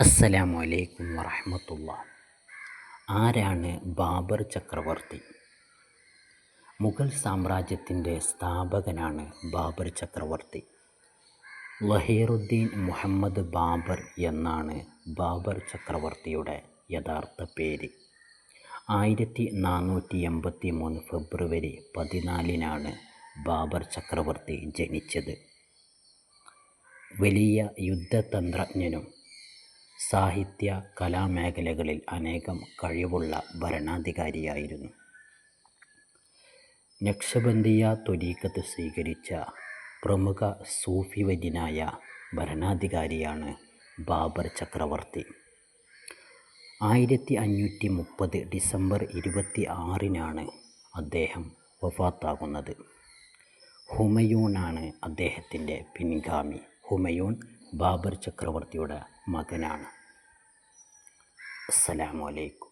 അസ്സലാമു അലൈക്കും വറഹമത്തുള്ള. ആരാണ് ബാബർ ചക്രവർത്തി? മുഗൾ സാമ്രാജ്യത്തിന്റെ സ്ഥാപകനാണ് ബാബർ ചക്രവർത്തി. ലഹീറുദ്ദീൻ മുഹമ്മദ് ബാബർ എന്നാണ് ബാബർ ചക്രവർത്തിയുടെ യഥാർത്ഥ പേര്. ആയിരത്തി നാനൂറ്റി എൺപത്തി മൂന്ന് ഫെബ്രുവരി പതിനാലിനാണ് ബാബർ ചക്രവർത്തി ജനിച്ചത്. വലിയ യുദ്ധതന്ത്രജ്ഞനും സാഹിത്യ കലാമേഖലകളിൽ അനേകം കഴിവുള്ള ഭരണാധികാരിയായിരുന്നു. നക്ഷബന്ദിയ ത്വരീക്കത്ത് സ്വീകരിച്ച പ്രമുഖ സൂഫി വര്യനായ ഭരണാധികാരിയാണ് ബാബർ ചക്രവർത്തി. ആയിരത്തി അഞ്ഞൂറ്റി മുപ്പത് ഡിസംബർ ഇരുപത്തി ആറിനാണ് അദ്ദേഹം വഫാത്താകുന്നത്. ഹുമയൂണാണ് അദ്ദേഹത്തിന്റെ പിൻഗാമി. ഹുമയൂൺ ബാബർ ചക്രവർത്തിയുടെ മകനാണ്. അസ്സലാമു അലൈക്കും.